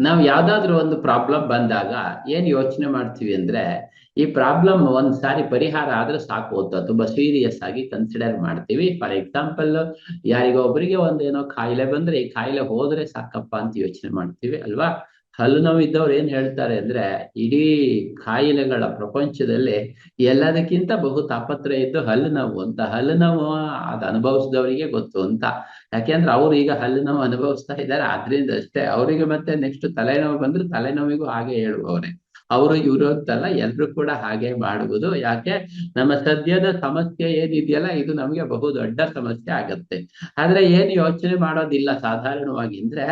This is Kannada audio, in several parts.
ನಾವು ಯಾವ್ದಾದ್ರು ಒಂದು ಪ್ರಾಬ್ಲಮ್ ಬಂದಾಗ ಏನ್ ಯೋಚನೆ ಮಾಡ್ತೀವಿ ಅಂದ್ರೆ, ಈ ಪ್ರಾಬ್ಲಮ್ ಒಂದ್ ಸಾರಿ ಪರಿಹಾರ ಆದ್ರೆ ಸಾಕು ಅಂತ ತುಂಬಾ ಸೀರಿಯಸ್ ಆಗಿ ಕನ್ಸಿಡರ್ ಮಾಡ್ತೀವಿ. ಫಾರ್ ಎಕ್ಸಾಂಪಲ್ ಯಾರಿಗೋ ಒಬ್ಬರಿಗೆ ಒಂದೇನೋ ಕಾಯಿಲೆ ಬಂದ್ರೆ ಈ ಕಾಯಿಲೆ ಹೋದ್ರೆ ಸಾಕಪ್ಪ ಅಂತ ಯೋಚನೆ ಮಾಡ್ತೀವಿ ಅಲ್ವಾ? ಹಲ್ಲು ನೋವು ಇದ್ದವ್ರು ಏನ್ ಹೇಳ್ತಾರೆ ಅಂದ್ರೆ, ಇಡೀ ಕಾಯಿಲೆಗಳ ಪ್ರಪಂಚದಲ್ಲಿ ಎಲ್ಲದಕ್ಕಿಂತ ಬಹು ತಾಪತ್ರ ಇದ್ದು ಹಲ್ಲು ನೋವು ಅಂತ. ಹಲ್ಲು ನೋವು ಅದ್ ಅನುಭವಿಸಿದವರಿಗೆ ಗೊತ್ತು ಅಂತ. ಯಾಕೆಂದ್ರೆ ಅವ್ರು ಈಗ ಹಲ್ಲು ನೋವು ಅನುಭವಿಸ್ತಾ ಇದ್ದಾರೆ. ಆದ್ರಿಂದ ಅಷ್ಟೇ, ಅವರಿಗೆ ಮತ್ತೆ ನೆಕ್ಸ್ಟ್ ತಲೆನೋವು ಬಂದ್ರೆ ತಲೆನೋವಿಗೂ ಹಾಗೆ ಹೇಳುವವ್ರೆ. ಅವರು ಇವರು ಅಂತಲ್ಲ ಎಲ್ರು ಕೂಡ ಹಾಗೆ ಮಾಡುವುದು. ಯಾಕೆ? ನಮ್ಮ ಸದ್ಯದ ಸಮಸ್ಯೆ ಏನಿದೆಯಲ್ಲ, ಇದು ನಮಗೆ ಬಹು ದೊಡ್ಡ ಸಮಸ್ಯೆ ಆಗತ್ತೆ. ಆದ್ರೆ ಏನು ಯೋಚನೆ ಮಾಡೋದಿಲ್ಲ ಸಾಧಾರಣವಾಗಿ ಅಂದ್ರೆ,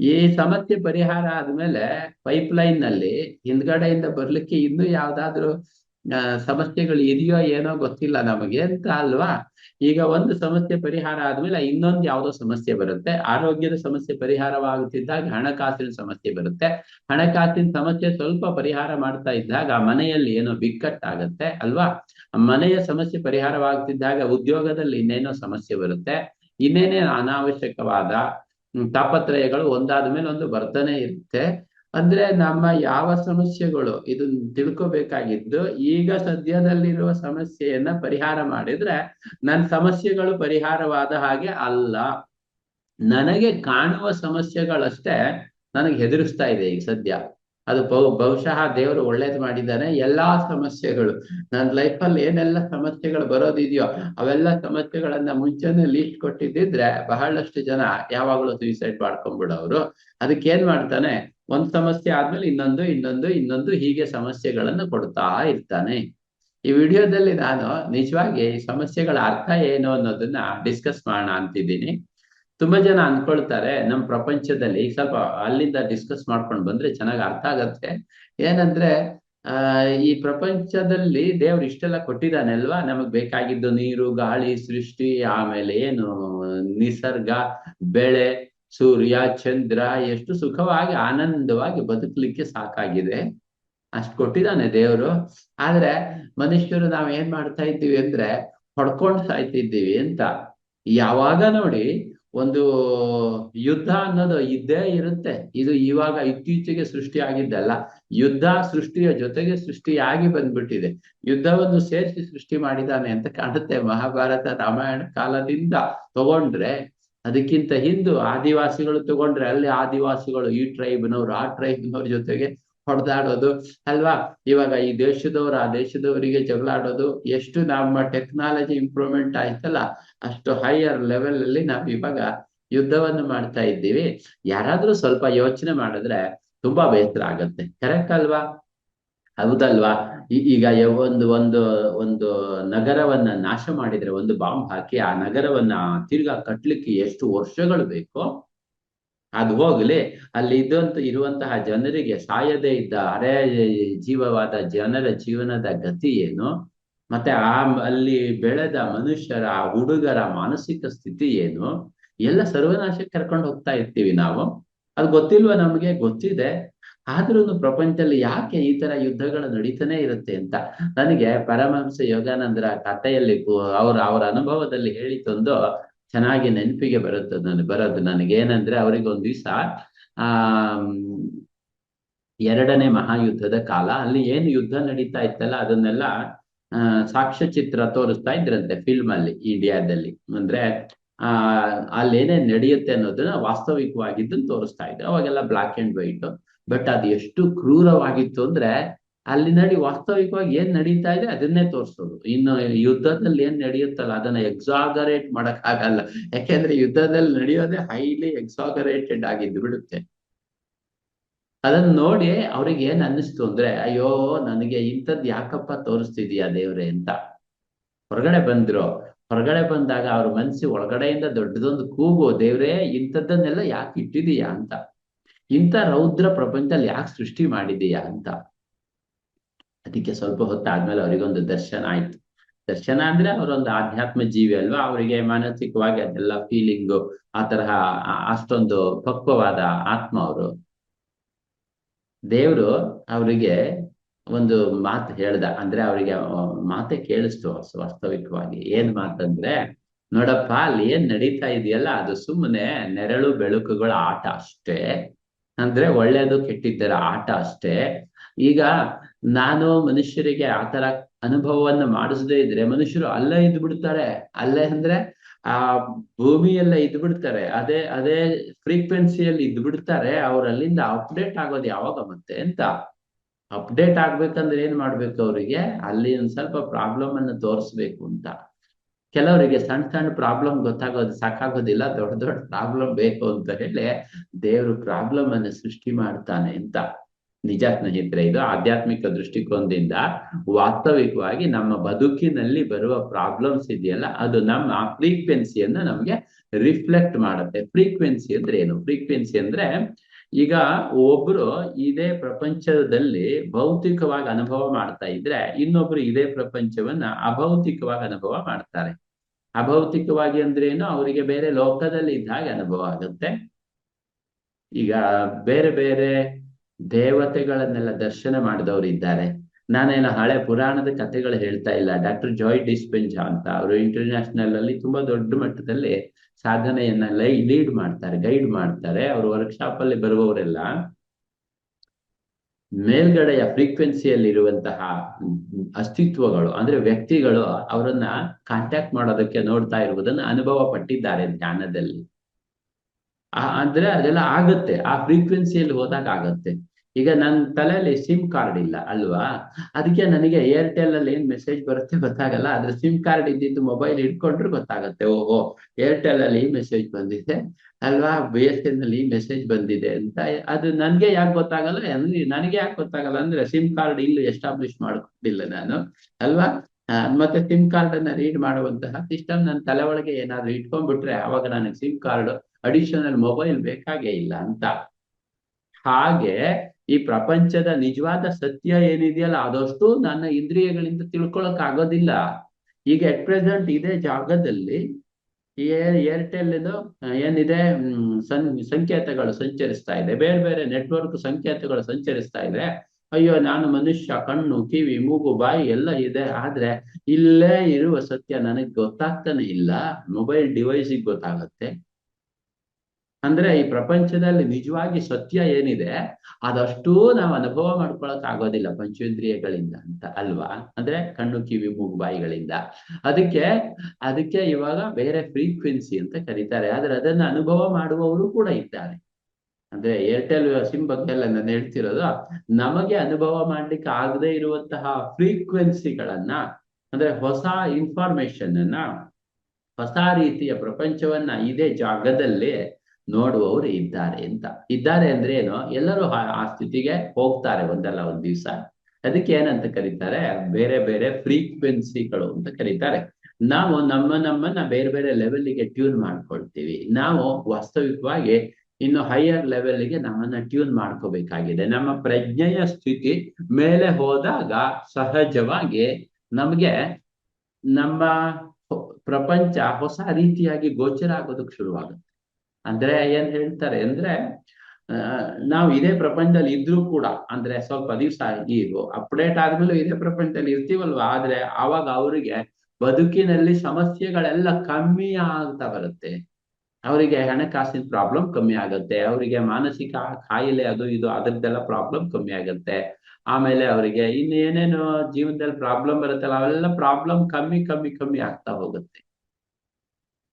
ಈ ಸಮಸ್ಯೆ ಪರಿಹಾರ ಆದ್ಮೇಲೆ ಪೈಪ್ ಲೈನ್ನಲ್ಲಿ ಹಿಂದ್ಗಡೆಯಿಂದ ಬರ್ಲಿಕ್ಕೆ ಇನ್ನು ಯಾವ್ದಾದ್ರು ಸಮಸ್ಯೆಗಳು ಇದೆಯೋ ಏನೋ ಗೊತ್ತಿಲ್ಲ ನಮಗೆ ಅಂತ ಅಲ್ವಾ? ಈಗ ಒಂದು ಸಮಸ್ಯೆ ಪರಿಹಾರ ಆದ್ಮೇಲೆ ಇನ್ನೊಂದು ಯಾವುದೋ ಸಮಸ್ಯೆ ಬರುತ್ತೆ. ಆರೋಗ್ಯದ ಸಮಸ್ಯೆ ಪರಿಹಾರವಾಗುತ್ತಿದ್ದಾಗ ಹಣಕಾಸಿನ ಸಮಸ್ಯೆ ಬರುತ್ತೆ. ಹಣಕಾಸಿನ ಸಮಸ್ಯೆ ಸ್ವಲ್ಪ ಪರಿಹಾರ ಮಾಡ್ತಾ ಇದ್ದಾಗ ಮನೆಯಲ್ಲಿ ಏನೋ ಬಿಕ್ಕಟ್ಟಾಗತ್ತೆ ಅಲ್ವಾ? ಮನೆಯ ಸಮಸ್ಯೆ ಪರಿಹಾರವಾಗುತ್ತಿದ್ದಾಗ ಉದ್ಯೋಗದಲ್ಲಿ ಇನ್ನೇನೋ ಸಮಸ್ಯೆ ಬರುತ್ತೆ. ಇನ್ನೇನೇ ಅನಾವಶ್ಯಕವಾದ ತಾಪತ್ರಯಗಳು ಒಂದಾದ ಮೇಲೆ ಒಂದು ಬರ್ತಾನೆ ಇರುತ್ತೆ. ಅಂದ್ರೆ ನಮ್ಮ ಯಾವ ಸಮಸ್ಯೆಗಳು ಇದು ತಿಳ್ಕೊಬೇಕಾಗಿದ್ದು, ಈಗ ಸದ್ಯದಲ್ಲಿರುವ ಸಮಸ್ಯೆಯನ್ನ ಪರಿಹಾರ ಮಾಡಿದ್ರೆ ನನ್ನ ಸಮಸ್ಯೆಗಳು ಪರಿಹಾರವಾದ ಹಾಗೆ ಅಲ್ಲ. ನನಗೆ ಕಾಣುವ ಸಮಸ್ಯೆಗಳಷ್ಟೇ ನನಗೆ ಹೆದರಿಸ್ತಾ ಇದೆ ಈಗ ಸದ್ಯ. ಅದು ಬಹು, ಬಹುಶಃ ದೇವರು ಒಳ್ಳೇದು ಮಾಡಿದ್ದಾನೆ. ಎಲ್ಲಾ ಸಮಸ್ಯೆಗಳು ನನ್ನ ಲೈಫಲ್ಲಿ ಏನೆಲ್ಲ ಸಮಸ್ಯೆಗಳು ಬರೋದಿದೆಯೋ ಅವೆಲ್ಲ ಸಮಸ್ಯೆಗಳನ್ನ ಮುಂಚೆನೆ ಲೀಸ್ಟ್ ಕೊಟ್ಟಿದ್ದಿದ್ರೆ ಬಹಳಷ್ಟು ಜನ ಯಾವಾಗಲೂ ಸುಯಿಸೈಡ್ ಮಾಡ್ಕೊಂಡ್ಬಿಡೋರು. ಅದಕ್ಕೆ ಏನ್ ಮಾಡ್ತಾನೆ? ಒಂದ್ ಸಮಸ್ಯೆ ಆದ್ಮೇಲೆ ಇನ್ನೊಂದು ಇನ್ನೊಂದು ಇನ್ನೊಂದು ಹೀಗೆ ಸಮಸ್ಯೆಗಳನ್ನು ಕೊಡ್ತಾ ಇರ್ತಾನೆ. ಈ ವಿಡಿಯೋದಲ್ಲಿ ನಾನು ನಿಜವಾಗಿ ಸಮಸ್ಯೆಗಳ ಅರ್ಥ ಏನು ಅನ್ನೋದನ್ನ ಡಿಸ್ಕಸ್ ಮಾಡೋಣ ಅಂತಿದ್ದೀನಿ. ತುಂಬಾ ಜನ ಅನ್ಕೊಳ್ತಾರೆ ನಮ್ಮ ಪ್ರಪಂಚದಲ್ಲಿ ಸ್ವಲ್ಪ ಅಲ್ಲಿಂದ ಡಿಸ್ಕಸ್ ಮಾಡ್ಕೊಂಡು ಬಂದ್ರೆ ಚೆನ್ನಾಗಿ ಅರ್ಥ ಆಗತ್ತೆ. ಏನಂದ್ರೆ, ಆ, ಈ ಪ್ರಪಂಚದಲ್ಲಿ ದೇವ್ರು ಇಷ್ಟೆಲ್ಲ ಕೊಟ್ಟಿದ್ದಾನೆ ಅಲ್ವಾ ನಮಗ್ ಬೇಕಾಗಿದ್ದು ನೀರು, ಗಾಳಿ, ಸೃಷ್ಟಿ, ಆಮೇಲೆ ಏನು? ನಿಸರ್ಗ, ಬೆಳೆ ಸೂರ್ಯ, ಚಂದ್ರ ಎಷ್ಟು ಸುಖವಾಗಿ, ಆನಂದವಾಗಿ ಬದುಕಲಿಕ್ಕೆ ಸಾಕಾಗಿದೆ. ಅಷ್ಟು ಕೊಟ್ಟಿದ್ದಾನೆ ದೇವರು. ಆದ್ರೆ ಮನುಷ್ಯರು ನಾವ್ ಏನ್ ಮಾಡ್ತಾ ಇದ್ದೀವಿ ಅಂದ್ರೆ ಹೊಡ್ಕೊಂಡು ಸಾಯ್ತಿದ್ದೀವಿ ಅಂತ. ಯಾವಾಗ ನೋಡಿ ಒಂದು ಯುದ್ಧ ಅನ್ನೋದು ಇದ್ದೇ ಇರುತ್ತೆ. ಇದು ಇವಾಗ ಇತ್ತೀಚೆಗೆ ಸೃಷ್ಟಿ ಆಗಿದ್ದಲ್ಲ ಯುದ್ಧ ಸೃಷ್ಟಿಯ ಜೊತೆಗೆ ಸೃಷ್ಟಿಯಾಗಿ ಬಂದ್ಬಿಟ್ಟಿದೆ. ಯುದ್ಧವನ್ನು ಸೇರಿಸಿ ಸೃಷ್ಟಿ ಮಾಡಿದ್ದಾನೆ ಅಂತ ಕಾಣುತ್ತೆ ಮಹಾಭಾರತ ರಾಮಾಯಣ ಕಾಲದಿಂದ. ತಗೊಂಡ್ರೆ ಅದಕ್ಕಿಂತ ಹಿಂದು ಆದಿವಾಸಿಗಳು ತಗೊಂಡ್ರೆ ಅಲ್ಲಿ ಆದಿವಾಸಿಗಳು ಈ ಟ್ರೈಬ್ನವ್ರು ಆ ಟ್ರೈಬ್ನವ್ರ ಜೊತೆಗೆ ಹೊಡೆದಾಡೋದು. ಅಲ್ವಾ? ಇವಾಗ ಈ ದೇಶದವ್ರು, ಆ ದೇಶದವರಿಗೆ ಜಗಳಾಡೋದು ಎಷ್ಟು ನಮ್ಮ ಟೆಕ್ನಾಲಜಿ ಇಂಪ್ರೂವ್ಮೆಂಟ್ ಆಯ್ತಲ್ಲ, ಅಷ್ಟು ಹೈಯರ್ ಲೆವೆಲ್ ಅಲ್ಲಿ ನಾವು ಇವಾಗ ಯುದ್ಧವನ್ನು ಮಾಡ್ತಾ ಇದ್ದೀವಿ. ಯಾರಾದ್ರೂ ಸ್ವಲ್ಪ ಯೋಚನೆ ಮಾಡಿದ್ರೆ ತುಂಬಾ ಬೇಸರ ಆಗತ್ತೆ. ಕರೆಕ್ಟ್ ಅಲ್ವಾ? ಹೌದಲ್ವಾ? ಈಗ ಒಂದು ಒಂದು ಒಂದು ನಗರವನ್ನ ನಾಶ ಮಾಡಿದ್ರೆ, ಒಂದು ಬಾಂಬ್ ಹಾಕಿ ಆ ನಗರವನ್ನ ತಿರ್ಗಾ ಕಟ್ಲಿಕ್ಕೆ ಎಷ್ಟು ವರ್ಷಗಳು ಬೇಕು ಅದು ಹೋಗ್ಲಿ. ಅಲ್ಲಿ ಇದ್ದಂತ ಇರುವಂತಹ ಜನರಿಗೆ ಸಾಯದೇ ಇದ್ದ ಅರೆ ಜೀವವಾದ ಜನರ ಜೀವನದ ಗತಿ ಏನು? ಮತ್ತೆ ಆ ಅಲ್ಲಿ ಬೆಳೆದ ಮನುಷ್ಯರ ಹುಡುಗರ ಮಾನಸಿಕ ಸ್ಥಿತಿ ಏನು? ಎಲ್ಲ ಸರ್ವನಾಶಕ್ಕೆ ಕರ್ಕೊಂಡು ಹೋಗ್ತಾ ಇರ್ತೀವಿ ನಾವು. ಅದು ಗೊತ್ತಿಲ್ವಾ ನಮ್ಗೆ? ಗೊತ್ತಿದೆ. ಆದ್ರೂ ಪ್ರಪಂಚದಲ್ಲಿ ಯಾಕೆ ಈ ತರ ಯುದ್ಧಗಳು ನಡೀತಾನೆ ಇರುತ್ತೆ ಅಂತ ನನಗೆ ಪರಮಹಂಸ ಯೋಗಾನಂದರ ಕಥೆಯಲ್ಲಿ ಅವ್ರ, ಅವರ ಅನುಭವದಲ್ಲಿ ಹೇಳಿತೊಂದು ಚೆನ್ನಾಗಿ ನೆನಪಿಗೆ ಬರುತ್ತೆ ನನಗೆ ಬರೋದು. ನನಗೇನಂದ್ರೆ ಅವ್ರಿಗೆ ಒಂದ್ ದಿವಸ, ಆ ಎರಡನೇ ಮಹಾಯುದ್ಧದ ಕಾಲ. ಅಲ್ಲಿ ಏನು ಯುದ್ಧ ನಡೀತಾ ಇತ್ತಲ್ಲ, ಅದನ್ನೆಲ್ಲ, ಆ ಸಾಕ್ಷ್ಯಚಿತ್ರ ತೋರಿಸ್ತಾ ಇದ್ರಂತೆ ಫಿಲ್ಮ್ ಅಲ್ಲಿ ಇಂಡಿಯಾದಲ್ಲಿ. ಅಂದ್ರೆ, ಆ ಅಲ್ಲಿ ಏನೇನ್ ನಡೆಯುತ್ತೆ ಅನ್ನೋದನ್ನ ವಾಸ್ತವಿಕವಾಗಿದ್ದನ್ನು ತೋರಿಸ್ತಾ ಇದ್ರು. ಅವಾಗೆಲ್ಲ ಬ್ಲಾಕ್ ಅಂಡ್ ವೈಟ್ ಬಟ್ ಅದು ಎಷ್ಟು ಕ್ರೂರವಾಗಿತ್ತು ಅಂದ್ರೆ ಅಲ್ಲಿ ನಡಿ ವಾಸ್ತವಿಕವಾಗಿ ಏನ್ ನಡೀತಾ ಇದೆ ಅದನ್ನೇ ತೋರಿಸೋದು. ಇನ್ನು ಯುದ್ಧದಲ್ಲಿ ಏನ್ ನಡೆಯುತ್ತಲ್ಲ, ಅದನ್ನ ಎಕ್ಸಾಗರೇಟ್ ಮಾಡಕ್ ಆಗಲ್ಲ ಯಾಕೆಂದ್ರೆ ಯುದ್ಧದಲ್ಲಿ ನಡೆಯೋದೇ ಹೈಲಿ ಎಕ್ಸಾಗರೇಟೆಡ್ ಆಗಿದ್ದು ಬಿಡುತ್ತೆ. ಅದನ್ನ ನೋಡಿ ಅವ್ರಿಗೆ ಏನ್ ಅನ್ನಿಸ್ತು ಅಂದ್ರೆ, ಅಯ್ಯೋ, ನನಗೆ ಇಂಥದ್ ಯಾಕಪ್ಪ ತೋರಿಸ್ತಿದ್ಯಾ ದೇವ್ರೆ ಅಂತ. ಹೊರಗಡೆ ಬಂದ್ರು. ಹೊರಗಡೆ ಬಂದಾಗ ಅವ್ರ ಮನ್ಸಿ ಒಳಗಡೆಯಿಂದ ದೊಡ್ಡದೊಂದು ಕೂಗು, ದೇವ್ರೆ, ಇಂಥದ್ದನ್ನೆಲ್ಲ ಯಾಕೆ ಇಟ್ಟಿದೀಯಾ ಅಂತ. ಇಂಥ ರೌದ್ರ ಪ್ರಪಂಚದಲ್ಲಿ ಯಾಕೆ ಸೃಷ್ಟಿ ಮಾಡಿದೆಯಾ ಅಂತ. ಅದಕ್ಕೆ ಸ್ವಲ್ಪ ಹೊತ್ತಾದ್ಮೇಲೆ ಅವರಿಗೊಂದು ದರ್ಶನ ಆಯ್ತು. ದರ್ಶನ ಅಂದ್ರೆ ಅವರೊಂದು ಆಧ್ಯಾತ್ಮ ಜೀವಿ ಅಲ್ವಾ? ಅವರಿಗೆ ಮಾನಸಿಕವಾಗಿ ಅದೆಲ್ಲ ಫೀಲಿಂಗು ಆ ತರಹ ಅಷ್ಟೊಂದು ಪಕ್ವವಾದ ಆತ್ಮ ಅವರು. ದೇವ್ರು ಅವರಿಗೆ ಒಂದು ಮಾತು ಹೇಳ್ದ. ಅಂದ್ರೆ ಅವರಿಗೆ ಮಾತೆ ಕೇಳಿಸ್ತು ವಾಸ್ತವಿಕವಾಗಿ. ಏನ್ ಮಾತಂದ್ರೆ, ನೋಡಪ್ಪ ಅಲ್ಲಿ ಏನ್ ನಡೀತಾ ಇದೆಯಲ್ಲ? ಅದು ಸುಮ್ಮನೆ ನೆರಳು, ಬೆಳಕುಗಳ ಆಟ ಅಷ್ಟೇ. ಅಂದ್ರೆ ಒಳ್ಳೇದು ಕೆಟ್ಟಿದ್ದರ ಆಟ ಅಷ್ಟೇ. ಈಗ ನಾನು ಮನುಷ್ಯರಿಗೆ ಆತರ ಅನುಭವವನ್ನ ಮಾಡಿಸದೇ ಇದ್ರೆ ಮನುಷ್ಯರು ಅಲ್ಲೇ ಇದ್ದು ಬಿಡ್ತಾರೆ ಅಲ್ಲೇ ಅಂದ್ರೆ ಆ ಭೂಮಿಯೆಲ್ಲ ಇದ್ ಬಿಡ್ತಾರೆ ಅದೇ ಅದೇ ಫ್ರೀಕ್ವೆನ್ಸಿಯಲ್ಲಿ ಇದ್ದು ಬಿಡ್ತಾರೆ ಅವ್ರ ಅಲ್ಲಿಂದ ಅಪ್ಡೇಟ್ ಆಗೋದು ಯಾವಾಗ ಮತ್ತೆ ಅಂತ. ಅಪ್ಡೇಟ್ ಆಗ್ಬೇಕಂದ್ರೆ ಏನ್ ಮಾಡ್ಬೇಕು ಅವರಿಗೆ? ಅಲ್ಲಿ ಒಂದ್ ಸ್ವಲ್ಪ ಪ್ರಾಬ್ಲಮ್ ಅನ್ನ ತೋರಿಸ್ಬೇಕು ಅಂತ. ಕೆಲವರಿಗೆ ಸಣ್ಣ ಸಣ್ಣ ಪ್ರಾಬ್ಲಮ್ ಗೊತ್ತಾಗೋದು ಸಾಕಾಗೋದಿಲ್ಲ, ದೊಡ್ಡ ದೊಡ್ಡ ಪ್ರಾಬ್ಲಮ್ ಬೇಕು ಅಂತ ಹೇಳಿ ದೇವರು ಪ್ರಾಬ್ಲಮ್ ಅನ್ನು ಸೃಷ್ಟಿ ಮಾಡ್ತಾನೆ ಅಂತ ನಿಜ ಸ್ನೇಹಿತರೆ, ಇದು ಆಧ್ಯಾತ್ಮಿಕ ದೃಷ್ಟಿಕೋನದಿಂದ ವಾಸ್ತವಿಕವಾಗಿ ನಮ್ಮ ಬದುಕಿನಲ್ಲಿ ಬರುವ ಪ್ರಾಬ್ಲಮ್ಸ್ ಇದೆಯಲ್ಲ, ಅದು ನಮ್ಮ ಫ್ರೀಕ್ವೆನ್ಸಿಯನ್ನು ನಮ್ಗೆ ರಿಫ್ಲೆಕ್ಟ್ ಮಾಡುತ್ತೆ. ಫ್ರೀಕ್ವೆನ್ಸಿ ಅಂದ್ರೆ ಏನು? ಫ್ರೀಕ್ವೆನ್ಸಿ ಅಂದ್ರೆ ಈಗ ಒಬ್ರು ಇದೇ ಪ್ರಪಂಚದಲ್ಲಿ ಭೌತಿಕವಾಗಿ ಅನುಭವ ಮಾಡ್ತಾ ಇದ್ರೆ ಇನ್ನೊಬ್ರು ಇದೇ ಪ್ರಪಂಚವನ್ನ ಅಭೌತಿಕವಾಗಿ ಅನುಭವ ಮಾಡ್ತಾರೆ. ಅಭೌತಿಕವಾಗಿ ಅಂದ್ರೇನು ಅವರಿಗೆ ಬೇರೆ ಲೋಕದಲ್ಲಿ ಇದ್ದ ಹಾಗೆ ಅನುಭವ ಆಗುತ್ತೆ. ಈಗ ಬೇರೆ ಬೇರೆ ದೇವತೆಗಳನ್ನೆಲ್ಲ ದರ್ಶನ ಮಾಡಿದವರು ಇದ್ದಾರೆ. ನಾನೇನು ಹಳೆ ಪುರಾಣದ ಕಥೆಗಳು ಹೇಳ್ತಾ ಇಲ್ಲ. ಡಾಕ್ಟರ್ ಜಾಯ್ ಡಿಸ್ಪೆಂಜಾ ಅಂತ, ಅವರು ಇಂಟರ್ನ್ಯಾಷನಲ್ ಅಲ್ಲಿ ತುಂಬಾ ದೊಡ್ಡ ಮಟ್ಟದಲ್ಲಿ ಸಾಧನೆಯನ್ನ ಲೈ ಲೀಡ್ ಮಾಡ್ತಾರೆ, ಗೈಡ್ ಮಾಡ್ತಾರೆ. ಅವರು ವರ್ಕ್ಶಾಪ್ ಅಲ್ಲಿ ಬರುವವರೆಲ್ಲ ಮೇಲ್ಗಡೆಯ ಫ್ರೀಕ್ವೆನ್ಸಿಯಲ್ಲಿ ಇರುವಂತಹ ಅಸ್ತಿತ್ವಗಳು, ಅಂದ್ರೆ ವ್ಯಕ್ತಿಗಳು ಅವರನ್ನ ಕಾಂಟ್ಯಾಕ್ಟ್ ಮಾಡೋದಕ್ಕೆ ನೋಡ್ತಾ ಇರುವುದನ್ನು ಅನುಭವ ಪಟ್ಟಿದ್ದಾರೆ ಧ್ಯಾನದಲ್ಲಿ. ಅಂದ್ರೆ ಅದೆಲ್ಲ ಆಗುತ್ತೆ. ಆ ಫ್ರೀಕ್ವೆನ್ಸಿಯಲ್ಲಿ ಹೋದಾಗ ಆಗತ್ತೆ. ಈಗ ನನ್ನ ತಲೆಯಲ್ಲಿ ಸಿಮ್ ಕಾರ್ಡ್ ಇಲ್ಲ ಅಲ್ವಾ? ಅದಕ್ಕೆ ನನಗೆ ಏರ್ಟೆಲ್ ಅಲ್ಲಿ ಏನ್ ಮೆಸೇಜ್ ಬರುತ್ತೆ ಗೊತ್ತಾಗಲ್ಲ, ಆದ್ರೆ ಸಿಮ್ ಕಾರ್ಡ್ ಇದ್ದಿದ್ದು ಮೊಬೈಲ್ ಇಟ್ಕೊಂಡ್ರೆ ಗೊತ್ತಾಗತ್ತೆ. ಓಹೋ ಏರ್ಟೆಲ್ ಅಲ್ಲಿ ಈ ಮೆಸೇಜ್ ಬಂದಿದೆ ಅಲ್ವಾ? ಬಿ ಎಸ್ ಎನ್ ಅಲ್ಲಿ ಈ ಮೆಸೇಜ್ ಬಂದಿದೆ ಅಂತ. ಅದು ನನ್ಗೆ ಯಾಕೆ ಗೊತ್ತಾಗಲ್ಲ ನನಗೆ ಯಾಕೆ ಗೊತ್ತಾಗಲ್ಲ ಅಂದ್ರೆ ಸಿಮ್ ಕಾರ್ಡ್ ಇಲ್ಲೂ ಎಸ್ಟಾಬ್ಲಿಷ್ ಮಾಡ್ಕೊಂಡಿಲ್ಲ ನಾನು, ಅಲ್ವಾ? ಮತ್ತೆ ಸಿಮ್ ಕಾರ್ಡ್ ಅನ್ನ ರೀಡ್ ಮಾಡುವಂತಹ ಸಿಸ್ಟಮ್ ನನ್ನ ತಲೆ ಒಳಗೆ ಏನಾದ್ರು ಇಟ್ಕೊಂಡ್ಬಿಟ್ರೆ ಅವಾಗ ನನಗೆ ಸಿಮ್ ಕಾರ್ಡ್ ಅಡಿಷನಲ್ ಮೊಬೈಲ್ ಬೇಕಾಗೇ ಇಲ್ಲ ಅಂತ. ಹಾಗೆ ಈ ಪ್ರಪಂಚದ ನಿಜವಾದ ಸತ್ಯ ಏನಿದೆಯಲ್ಲ ಆದಷ್ಟು ನನ್ನ ಇಂದ್ರಿಯಗಳಿಂದ ತಿಳ್ಕೊಳಕ್ ಆಗೋದಿಲ್ಲ ಈಗ ಎಟ್ ಪ್ರೆಸೆಂಟ್ ಇದೇ ಜಾಗದಲ್ಲಿ ಏರ್ಟೆಲ್ ಇದು ಏನಿದೆ ಸಂ, ಸಂಕೇತಗಳು ಸಂಚರಿಸ್ತಾ ಇದೆ. ಬೇರೆ ಬೇರೆ ನೆಟ್ವರ್ಕ್ ಸಂಕೇತಗಳು ಸಂಚರಿಸ್ತಾ ಇದೆ. ಅಯ್ಯೋ, ನಾನು ಮನುಷ್ಯ, ಕಣ್ಣು, ಕಿವಿ, ಮೂಗು, ಬಾಯಿ ಎಲ್ಲ ಇದೆ. ಆದ್ರೆ ಇಲ್ಲೇ ಇರುವ ಸತ್ಯ ನನಗೆ ಗೊತ್ತಾಗ್ತಾನೆ ಇಲ್ಲ. ಮೊಬೈಲ್ ಡಿವೈಸಿಗೆ ಗೊತ್ತಾಗತ್ತೆ. ಅಂದ್ರೆ ಈ ಪ್ರಪಂಚದಲ್ಲಿ ನಿಜವಾಗಿ ಸತ್ಯ ಏನಿದೆ, ಅದಷ್ಟೂ ನಾವು ಅನುಭವ ಮಾಡ್ಕೊಳಕ್ ಆಗೋದಿಲ್ಲ ಪಂಚೇಂದ್ರಿಯಗಳಿಂದ ಅಂತ ಅಲ್ವಾ? ಅಂದ್ರೆ ಕಣ್ಣು, ಕಿವಿ, ಮೂಗು, ಬಾಯಿಗಳಿಂದ. ಅದಕ್ಕೆ ಅದಕ್ಕೆ ಇವಾಗ ಬೇರೆ ಫ್ರೀಕ್ವೆನ್ಸಿ ಅಂತ ಕರೀತಾರೆ. ಆದ್ರೆ ಅದನ್ನ ಅನುಭವ ಮಾಡುವವರು ಕೂಡ ಇದ್ದಾರೆ. ಅಂದ್ರೆ ಏರ್ಟೆಲ್ ಸಿಮ್ ಬಗ್ಗೆ ಎಲ್ಲ ನಾನು ಹೇಳ್ತಿರೋದು, ನಮಗೆ ಅನುಭವ ಮಾಡ್ಲಿಕ್ಕೆ ಆಗದೆ ಇರುವಂತಹ ಫ್ರೀಕ್ವೆನ್ಸಿಗಳನ್ನ ಅಂದ್ರೆ ಹೊಸ ಇನ್ಫಾರ್ಮೇಶನ್ ಅನ್ನ, ಹೊಸ ರೀತಿಯ ಪ್ರಪಂಚವನ್ನ ಇದೇ ಜಾಗದಲ್ಲಿ ನೋಡುವವರು ಇದ್ದಾರೆ ಅಂತ. ಇದ್ದಾರೆ ಅಂದ್ರೆ ಏನು? ಎಲ್ಲರೂ ಆ ಸ್ಥಿತಿಗೆ ಹೋಗ್ತಾರೆ ಒಂದಲ್ಲ ಒಂದ್ ದಿವ್ಸ. ಅದಕ್ಕೆ ಏನಂತ ಕರೀತಾರೆ? ಬೇರೆ ಬೇರೆ ಫ್ರೀಕ್ವೆನ್ಸಿಗಳು ಅಂತ ಕರೀತಾರೆ. ನಾವು ನಮ್ಮ ನಮ್ಮನ್ನ ಬೇರೆ ಬೇರೆ ಲೆವೆಲ್ಗೆ ಟ್ಯೂನ್ ಮಾಡ್ಕೊಳ್ತೀವಿ. ನಾವು ವಾಸ್ತವಿಕವಾಗಿ ಇನ್ನು ಹೈಯರ್ ಲೆವೆಲ್ಗೆ ನಮ್ಮನ್ನ ಟ್ಯೂನ್ ಮಾಡ್ಕೋಬೇಕಾಗಿದೆ. ನಮ್ಮ ಪ್ರಜ್ಞೆಯ ಸ್ಥಿತಿ ಮೇಲೆ ಹೋದಾಗ ಸಹಜವಾಗಿ ನಮ್ಗೆ ನಮ್ಮ ಪ್ರಪಂಚ ಹೊಸ ರೀತಿಯಾಗಿ ಗೋಚರ ಆಗೋದಕ್ಕೆ ಶುರುವಾಗುತ್ತೆ. ಅಂದ್ರೆ ಏನ್ ಹೇಳ್ತಾರೆ ಅಂದ್ರೆ ನಾವು ಇದೇ ಪ್ರಪಂಚದಲ್ಲಿ ಇದ್ರೂ ಕೂಡ, ಅಂದ್ರೆ ಸ್ವಲ್ಪ ದಿವಸ ಈಗ ಅಪ್ಡೇಟ್ ಆದ್ಮೇಲೆ ಇದೇ ಪ್ರಪಂಚದಲ್ಲಿ ಇರ್ತೀವಲ್ವಾ? ಆದ್ರೆ ಆವಾಗ ಅವರಿಗೆ ಬದುಕಿನಲ್ಲಿ ಸಮಸ್ಯೆಗಳೆಲ್ಲ ಕಮ್ಮಿ ಆಗ್ತಾ ಬರುತ್ತೆ. ಅವರಿಗೆ ಹಣಕಾಸಿನ ಪ್ರಾಬ್ಲಮ್ ಕಮ್ಮಿ ಆಗುತ್ತೆ. ಅವರಿಗೆ ಮಾನಸಿಕ ಕಾಯಿಲೆ ಅದು ಇದು ಅದರದ್ದೆಲ್ಲ ಪ್ರಾಬ್ಲಮ್ ಕಮ್ಮಿ ಆಗುತ್ತೆ. ಆಮೇಲೆ ಅವರಿಗೆ ಇನ್ನೇನೇನು ಜೀವನದಲ್ಲಿ ಪ್ರಾಬ್ಲಮ್ ಬರುತ್ತಲ್ಲ, ಅವೆಲ್ಲ ಪ್ರಾಬ್ಲಮ್ ಕಮ್ಮಿ ಕಮ್ಮಿ ಕಮ್ಮಿ ಆಗ್ತಾ ಹೋಗುತ್ತೆ.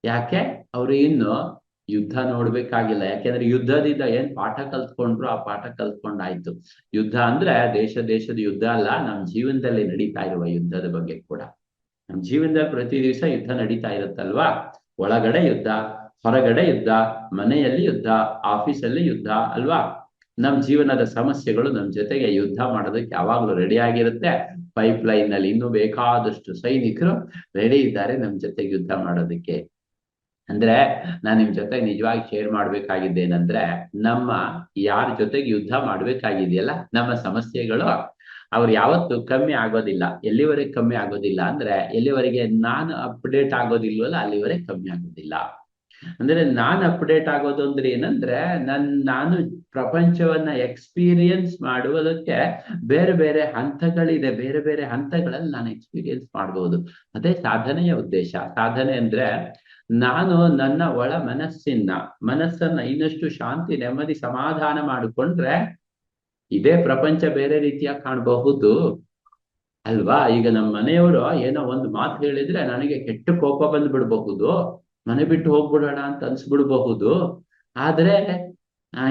ಯಾಕೆ? ಅವರು ಇನ್ನು ಯುದ್ಧ ನೋಡ್ಬೇಕಾಗಿಲ್ಲ. ಯಾಕೆಂದ್ರೆ ಯುದ್ಧದಿಂದ ಏನ್ ಪಾಠ ಕಲ್ತ್ಕೊಂಡ್ರು ಆ ಪಾಠ ಕಲ್ತ್ಕೊಂಡಾಯ್ತು. ಯುದ್ಧ ಅಂದ್ರೆ ದೇಶ ದೇಶದ ಯುದ್ಧ ಅಲ್ಲ, ನಮ್ ಜೀವನದಲ್ಲಿ ನಡೀತಾ ಇರುವ ಯುದ್ಧದ ಬಗ್ಗೆ ಕೂಡ. ನಮ್ ಜೀವನದಲ್ಲಿ ಪ್ರತಿ ದಿವಸ ಯುದ್ಧ ನಡೀತಾ ಇರುತ್ತಲ್ವಾ? ಒಳಗಡೆ ಯುದ್ಧ, ಹೊರಗಡೆ ಯುದ್ಧ, ಮನೆಯಲ್ಲಿ ಯುದ್ಧ, ಆಫೀಸಲ್ಲಿ ಯುದ್ಧ ಅಲ್ವಾ? ನಮ್ ಜೀವನದ ಸಮಸ್ಯೆಗಳು ನಮ್ ಜೊತೆಗೆ ಯುದ್ಧ ಮಾಡೋದಕ್ಕೆ ಯಾವಾಗ್ಲೂ ರೆಡಿ ಆಗಿರುತ್ತೆ. ಪೈಪ್ ಲೈನ್ನಲ್ಲಿ ಇನ್ನೂ ಬೇಕಾದಷ್ಟು ಸೈನಿಕರು ರೆಡಿ ಇದ್ದಾರೆ ನಮ್ ಜೊತೆಗೆ ಯುದ್ಧ ಮಾಡೋದಕ್ಕೆ. ಅಂದ್ರೆ ನಾನು ನಿಮ್ ಜೊತೆ ನಿಜವಾಗಿ ಶೇರ್ ಮಾಡ್ಬೇಕಾಗಿದ್ದೇನಂದ್ರೆ, ನಮ್ಮ ಯಾರ ಜೊತೆಗೆ ಯುದ್ಧ ಮಾಡ್ಬೇಕಾಗಿದೆಯಲ್ಲ, ನಮ್ಮ ಸಮಸ್ಯೆಗಳು ಅವ್ರು ಯಾವತ್ತು ಕಮ್ಮಿ ಆಗೋದಿಲ್ಲ. ಎಲ್ಲಿವರೆಗೆ ಕಮ್ಮಿ ಆಗೋದಿಲ್ಲ ಅಂದ್ರೆ, ಎಲ್ಲಿವರೆಗೆ ನಾನು ಅಪ್ಡೇಟ್ ಆಗೋದಿಲ್ವಲ್ಲ, ಅಲ್ಲಿವರೆಗೆ ಕಮ್ಮಿ ಆಗೋದಿಲ್ಲ. ಅಂದ್ರೆ ನಾನ್ ಅಪ್ಡೇಟ್ ಆಗೋದು ಅಂದ್ರೆ ಏನಂದ್ರೆ ನನ್, ನಾನು ಪ್ರಪಂಚವನ್ನ ಎಕ್ಸ್ಪೀರಿಯನ್ಸ್ ಮಾಡುವುದಕ್ಕೆ ಬೇರೆ ಬೇರೆ ಹಂತಗಳಿದೆ, ಬೇರೆ ಬೇರೆ ಹಂತಗಳಲ್ಲಿ ನಾನು ಎಕ್ಸ್ಪೀರಿಯನ್ಸ್ ಮಾಡಬಹುದು ಅದೇ ಸಾಧನೆಯ ಉದ್ದೇಶ. ಸಾಧನೆ ಅಂದ್ರೆ ನಾನು ನನ್ನ ಒಳ ಮನಸ್ಸಿನ ಮನಸ್ಸನ್ನ ಇನ್ನಷ್ಟು ಶಾಂತಿ, ನೆಮ್ಮದಿ, ಸಮಾಧಾನ ಮಾಡಿಕೊಂಡ್ರೆ ಇದೇ ಪ್ರಪಂಚ ಬೇರೆ ರೀತಿಯಾಗಿ ಕಾಣಬಹುದು. ಅಲ್ವಾ? ಈಗ ನಮ್ಮ ಮನೆಯವರು ಏನೋ ಒಂದು ಮಾತು ಹೇಳಿದ್ರೆ ನನಗೆ ಕೆಟ್ಟ ಕೋಪ ಬಂದು ಬಿಡಬಹುದು ಮನೆ ಬಿಟ್ಟು ಹೋಗ್ಬಿಡೋಣ ಅಂತ ಅನ್ಸ್ಬಿಡ್ಬಹುದು. ಆದ್ರೆ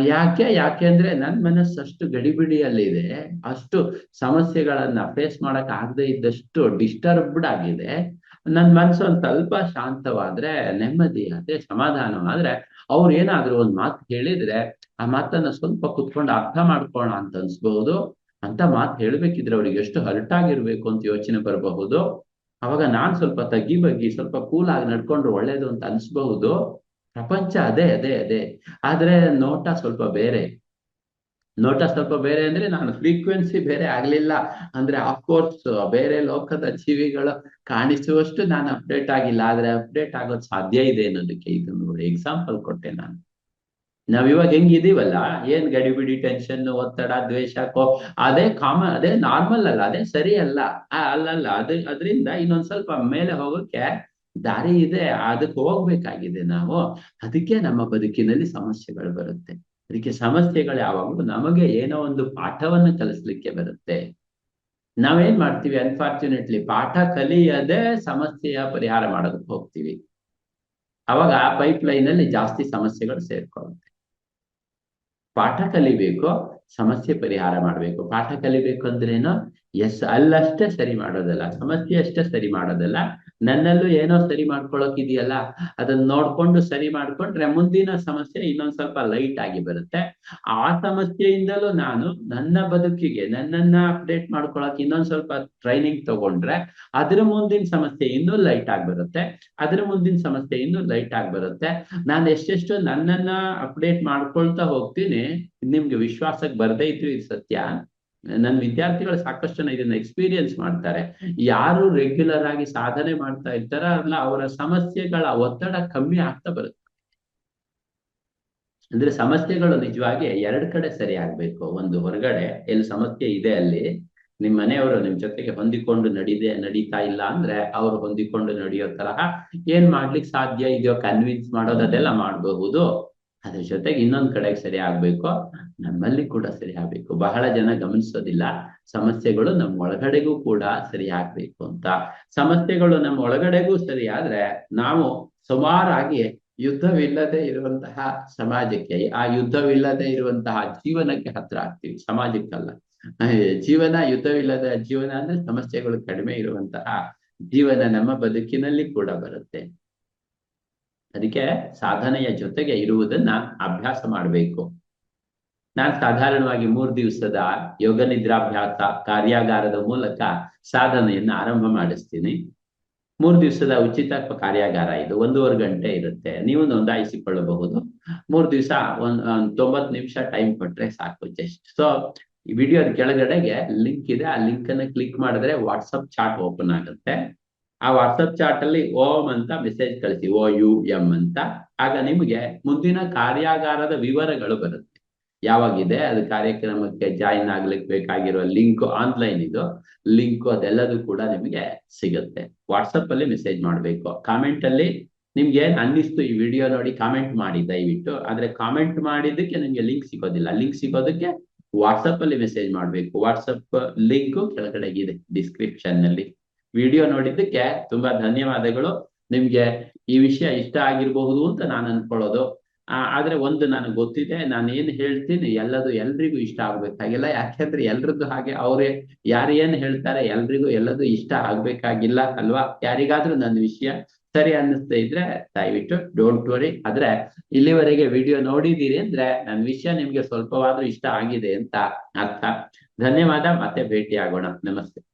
ಯಾಕೆ ಯಾಕೆ ಅಂದ್ರೆ ನನ್ ಮನಸ್ಸು ಅಷ್ಟು ಗಡಿಬಿಡಿಯಲ್ಲಿದೆ. ಅಷ್ಟು ಸಮಸ್ಯೆಗಳನ್ನ ಫೇಸ್ ಮಾಡಕ್ ಆಗದೆ ಇದ್ದಷ್ಟು ಡಿಸ್ಟರ್ಬ್ಡ್ ಆಗಿದೆ. ನನ್ ಮನ್ಸು ಒಂದ್ ಸ್ವಲ್ಪ ಶಾಂತವಾದ್ರೆ, ನೆಮ್ಮದಿ ಅದೇ ಸಮಾಧಾನವಾದ್ರೆ ಅವ್ರು ಏನಾದ್ರು ಒಂದ್ ಮಾತು ಹೇಳಿದ್ರೆ, ಆ ಮಾತನ್ನ ಸ್ವಲ್ಪ ಕುತ್ಕೊಂಡು ಅರ್ಥ ಮಾಡ್ಕೋಣ ಅಂತ ಅನ್ಸ್ಬಹುದು. ಅಂತ ಮಾತು ಹೇಳ್ಬೇಕಿದ್ರೆ ಅವ್ರಿಗೆ ಎಷ್ಟು ಹರ್ಟ್ ಆಗಿರ್ಬೇಕು ಅಂತ ಯೋಚನೆ ಬರಬಹುದು. ಅವಾಗ ನಾನ್ ಸ್ವಲ್ಪ ತಗ್ಗಿ ಬಗ್ಗಿ ಸ್ವಲ್ಪ ಕೂಲ್ ಆಗಿ ನಡ್ಕೊಂಡ್ರೆ ಒಳ್ಳೇದು ಅಂತ ಅನ್ಸ್ಬಹುದು. ಪ್ರಪಂಚ ಅದೇ ಅದೇ ಅದೇ. ಆದ್ರೆ ನೋಟ ಸ್ವಲ್ಪ ಬೇರೆ. ನೋಟ ಸ್ವಲ್ಪ ಬೇರೆ ಅಂದ್ರೆ ನಾನು ಫ್ರೀಕ್ವೆನ್ಸಿ ಬೇರೆ ಆಗ್ಲಿಲ್ಲ. ಅಂದ್ರೆ ಅಫ್ಕೋರ್ಸ್ ಬೇರೆ ಲೋಕದ ಜೀವಿಗಳು ಕಾಣಿಸುವಷ್ಟು ನಾನು ಅಪ್ಡೇಟ್ ಆಗಿಲ್ಲ. ಆದ್ರೆ ಅಪ್ಡೇಟ್ ಆಗೋದು ಸಾಧ್ಯ ಇದೆ ಅನ್ನೋದಕ್ಕೆ ಇದನ್ನು ಎಕ್ಸಾಂಪಲ್ ಕೊಟ್ಟೆ ನಾನು. ನಾವ್ ಇವಾಗ ಹೆಂಗಿದೀವಲ್ಲ, ಏನ್ ಗಡಿಬಿಡಿ ಟೆನ್ಷನ್ ಒತ್ತಡ, ದ್ವೇಷ ಅದೇ ಕಾಮನ್ ಅದೇ ನಾರ್ಮಲ್ ಅಲ್ಲ, ಅದೇ ಸರಿ ಅಲ್ಲ ಅಲ್ಲಲ್ಲ, ಅದ್, ಅದರಿಂದ ಇನ್ನೊಂದ್ ಸ್ವಲ್ಪ ಮೇಲೆ ಹೋಗೋಕೆ ದಾರಿ ಇದೆ, ಅದಕ್ಕೆ ಹೋಗ್ಬೇಕಾಗಿದೆ ನಾವು. ಅದಕ್ಕೆ ನಮ್ಮ ಬದುಕಿನಲ್ಲಿ ಸಮಸ್ಯೆಗಳು ಬರುತ್ತೆ. ಅದಕ್ಕೆ ಸಮಸ್ಯೆಗಳು ಯಾವಾಗಲೂ ನಮಗೆ ಏನೋ ಒಂದು ಪಾಠವನ್ನು ಕಲಿಸ್ಲಿಕ್ಕೆ ಬರುತ್ತೆ. ನಾವೇನ್ ಮಾಡ್ತೀವಿ ಅನ್ಫಾರ್ಚುನೇಟ್ಲಿ ಪಾಠ ಕಲಿಯದೆ ಸಮಸ್ಯೆಯ ಪರಿಹಾರ ಮಾಡೋದಕ್ಕೆ ಹೋಗ್ತೀವಿ. ಅವಾಗ ಆ ಪೈಪ್ ಲೈನ್ ಅಲ್ಲಿ ಜಾಸ್ತಿ ಸಮಸ್ಯೆಗಳು ಸೇರ್ಕೊಳ್ಳುತ್ತೆ ಪಾಠ ಕಲಿಬೇಕು ಸಮಸ್ಯೆ ಪರಿಹಾರ ಮಾಡ್ಬೇಕು. ಪಾಠ ಕಲಿಬೇಕು ಅಂದ್ರೇನು ಎಸ್, ಅಲ್ಲಷ್ಟೇ ಸರಿ ಮಾಡೋದಲ್ಲ. ಸಮಸ್ಯೆ ಅಷ್ಟೇ ಸರಿ ಮಾಡೋದಲ್ಲ. ನನ್ನಲ್ಲೂ ಏನೋ ಸರಿ ಮಾಡ್ಕೊಳಕ್ ಇದೆಯಲ್ಲ ಅದನ್ನ ನೋಡ್ಕೊಂಡು ಸರಿ ಮಾಡ್ಕೊಂಡ್ರೆ ಮುಂದಿನ ಸಮಸ್ಯೆ ಇನ್ನೊಂದ್ ಸ್ವಲ್ಪ ಲೈಟ್ ಆಗಿ ಬರುತ್ತೆ. ಆ ಸಮಸ್ಯೆಯಿಂದಲೂ ನಾನು ನನ್ನ ಬದುಕಿಗೆ, ನನ್ನನ್ನ ಅಪ್ಡೇಟ್ ಮಾಡ್ಕೊಳಕ್ ಇನ್ನೊಂದ್ ಸ್ವಲ್ಪ ಟ್ರೈನಿಂಗ್ ತಗೊಂಡ್ರೆ ಅದ್ರ ಮುಂದಿನ ಸಮಸ್ಯೆ ಇನ್ನೂ ಲೈಟ್ ಆಗಿ ಬರುತ್ತೆ. ಅದ್ರ ಮುಂದಿನ ಸಮಸ್ಯೆ ಇನ್ನೂ ಲೈಟ್ ಆಗಿ ಬರುತ್ತೆ. ನಾನು ಎಷ್ಟೆಷ್ಟು ನನ್ನನ್ನ ಅಪ್ಡೇಟ್ ಮಾಡ್ಕೊಳ್ತಾ ಹೋಗ್ತೀನಿ, ನಿಮ್ಗೆ ವಿಶ್ವಾಸಕ್ಕೆ ಬರ್ದೇ ಇದ್ರು ಇದು ಸತ್ಯ. ನನ್ನ ವಿದ್ಯಾರ್ಥಿಗಳು ಸಾಕಷ್ಟು ಜನ ಇದನ್ನ ಎಕ್ಸ್ಪೀರಿಯನ್ಸ್ ಮಾಡ್ತಾರೆ. ಯಾರು ರೆಗ್ಯುಲರ್ ಆಗಿ ಸಾಧನೆ ಮಾಡ್ತಾ ಇರ್ತಾರ ಅಲ್ಲ, ಅವರ ಸಮಸ್ಯೆಗಳ ಒತ್ತಡ ಕಮ್ಮಿ ಆಗ್ತಾ ಬರುತ್ತೆ. ಅಂದ್ರೆ ಸಮಸ್ಯೆಗಳು ನಿಜವಾಗಿ ಎರಡ್ ಕಡೆ ಸರಿ ಆಗ್ಬೇಕು. ಒಂದು ಹೊರಗಡೆ, ಎಲ್ಲಿ ಸಮಸ್ಯೆ ಇದೆ ಅಲ್ಲಿ, ನಿಮ್ ಮನೆಯವರು ನಿಮ್ ಜೊತೆಗೆ ಹೊಂದಿಕೊಂಡು ನಡಿದೆ, ನಡೀತಾ ಇಲ್ಲ ಅಂದ್ರೆ ಅವ್ರು ಹೊಂದಿಕೊಂಡು ನಡೆಯೋ ತರಹ ಏನ್ ಮಾಡ್ಲಿಕ್ಕೆ ಸಾಧ್ಯ? ಇದೆಯೋ ಕನ್ವಿನ್ಸ್ ಮಾಡೋದು ಅದೆಲ್ಲ ಮಾಡಬಹುದು. ಅದ್ರ ಜೊತೆಗೆ ಇನ್ನೊಂದ್ ಕಡೆಗೆ ಸರಿ ಆಗ್ಬೇಕು? ನಮ್ಮಲ್ಲಿ ಕೂಡ ಸರಿ ಆಗ್ಬೇಕು. ಬಹಳ ಜನ ಗಮನಿಸೋದಿಲ್ಲ. ಸಮಸ್ಯೆಗಳು ನಮ್ಮ ಒಳಗಡೆಗೂ ಕೂಡ ಸರಿ ಆಗ್ಬೇಕು ಅಂತ. ಸಮಸ್ಯೆಗಳು ನಮ್ಮ ಒಳಗಡೆಗೂ ಸರಿ ಆದ್ರೆ ನಾವು ಸುಮಾರಾಗಿ ಯುದ್ಧವಿಲ್ಲದೆ ಇರುವಂತಹ ಸಮಾಜಕ್ಕೆ, ಆ ಯುದ್ಧವಿಲ್ಲದೆ ಇರುವಂತಹ ಜೀವನಕ್ಕೆ ಹತ್ರ ಆಗ್ತೀವಿ. ಸಮಾಜಕ್ಕಲ್ಲ. ಜೀವನ, ಯುದ್ಧವಿಲ್ಲದ ಜೀವನ ಅಂದ್ರೆ ಸಮಸ್ಯೆಗಳು ಕಡಿಮೆ ಇರುವಂತಹ ಜೀವನ ನಮ್ಮ ಬದುಕಿನಲ್ಲಿ ಕೂಡ ಬರುತ್ತೆ. ಅದಕ್ಕೆ ಸಾಧನೆಯ ಜೊತೆಗೆ ಇರುವುದನ್ನ ಅಭ್ಯಾಸ ಮಾಡಬೇಕು. ನಾನ್ ಸಾಧಾರಣವಾಗಿ ಮೂರು ದಿವಸದ ಯೋಗ ನಿದ್ರಾಭ್ಯಾಸ ಕಾರ್ಯಾಗಾರದ ಮೂಲಕ ಸಾಧನೆಯನ್ನು ಆರಂಭ ಮಾಡಿಸ್ತೀನಿ. ಮೂರು ದಿವಸದ ಉಚಿತ ಕಾರ್ಯಾಗಾರ ಇದು, ಒಂದೂವರೆ ಗಂಟೆ ಇರುತ್ತೆ. ನೀವು ನೋಂದಾಯಿಸಿಕೊಳ್ಳಬಹುದು. ಮೂರು ದಿವಸ ಒಂದ್ ತೊಂಬತ್ತು ನಿಮಿಷ ಟೈಮ್ ಕೊಟ್ರೆ ಸಾಕು ಜಸ್ಟ್ ಸೊ ವಿಡಿಯೋದ ಕೆಳಗಡೆಗೆ ಲಿಂಕ್ ಇದೆ. ಆ ಲಿಂಕ್ ಅನ್ನ ಕ್ಲಿಕ್ ಮಾಡಿದ್ರೆ ವಾಟ್ಸಪ್ ಚಾಟ್ ಓಪನ್ ಆಗುತ್ತೆ. ಆ ವಾಟ್ಸಪ್ ಚಾಟ್ ಅಲ್ಲಿ ಓಂ ಅಂತ ಮೆಸೇಜ್ ಕಳಿಸಿ, ಓ ಯು ಎಂ ಅಂತ. ಆಗ ನಿಮಗೆ ಮುಂದಿನ ಕಾರ್ಯಾಗಾರದ ವಿವರಗಳು ಬರುತ್ತೆ. ಯಾವಾಗಿದೆ? ಅದು ಕಾರ್ಯಕ್ರಮಕ್ಕೆ ಜಾಯಿನ್ ಆಗ್ಲಿಕ್ಕೆ ಬೇಕಾಗಿರೋ ಲಿಂಕ್ ಆನ್ಲೈನ್ ಇದು. ಲಿಂಕ್ ಅದೆಲ್ಲದೂ ಕೂಡ ನಿಮಗೆ ಸಿಗುತ್ತೆ. ವಾಟ್ಸಪ್ ಅಲ್ಲಿ ಮೆಸೇಜ್ ಮಾಡಬೇಕು. ಕಾಮೆಂಟ್ ಅಲ್ಲಿ ನಿಮ್ಗೆ ಏನ್ ಅನ್ನಿಸ್ತು ಈ ವಿಡಿಯೋ ನೋಡಿ ಕಾಮೆಂಟ್ ಮಾಡಿ ದಯವಿಟ್ಟು. ಆದ್ರೆ ಕಾಮೆಂಟ್ ಮಾಡಿದ್ದಕ್ಕೆ ನಿಮ್ಗೆ ಲಿಂಕ್ ಸಿಗೋದಿಲ್ಲ. ಲಿಂಕ್ ಸಿಗೋದಕ್ಕೆ ವಾಟ್ಸಪ್ ಅಲ್ಲಿ ಮೆಸೇಜ್ ಮಾಡಬೇಕು. ವಾಟ್ಸಪ್ ಲಿಂಕ್ ಕೆಳಗಡೆ ಇದೆ ಡಿಸ್ಕ್ರಿಪ್ಷನ್ನಲ್ಲಿ ವಿಡಿಯೋ ನೋಡಿದ್ದಕ್ಕೆ ತುಂಬಾ ಧನ್ಯವಾದಗಳು. ನಿಮ್ಗೆ ಈ ವಿಷಯ ಇಷ್ಟ ಆಗಿರಬಹುದು ಅಂತ ನಾನು ಅನ್ಕೊಳ್ಳೋದು. ಆದ್ರೆ ಒಂದು ನನಗೆ ಗೊತ್ತಿದೆ, ನಾನು ಏನ್ ಹೇಳ್ತೀನಿ ಎಲ್ಲದು ಎಲ್ರಿಗೂ ಇಷ್ಟ ಆಗ್ಬೇಕಾಗಿಲ್ಲ ಯಾಕೆಂದ್ರೆ ಎಲ್ರದ್ದು ಹಾಗೆ ಅವ್ರೆ ಯಾರು ಏನ್ ಹೇಳ್ತಾರೆ ಎಲ್ರಿಗೂ ಎಲ್ಲದು ಇಷ್ಟ ಆಗ್ಬೇಕಾಗಿಲ್ಲ ಅಲ್ವಾ? ಯಾರಿಗಾದ್ರೂ ನನ್ನ ವಿಷಯ ಸರಿ ಅನ್ನಿಸ್ತಾ ಇದ್ರೆ ದಯವಿಟ್ಟು ಡೋಂಟ್ ವರಿ ಆದ್ರೆ ಇಲ್ಲಿವರೆಗೆ ವಿಡಿಯೋ ನೋಡಿದೀರಿ ಅಂದ್ರೆ ನನ್ನ ವಿಷಯ ನಿಮ್ಗೆ ಸ್ವಲ್ಪವಾದ್ರೂ ಇಷ್ಟ ಆಗಿದೆ ಅಂತ ಅರ್ಥ. ಧನ್ಯವಾದ, ಮತ್ತೆ ಭೇಟಿ ಆಗೋಣ ನಮಸ್ತೆ.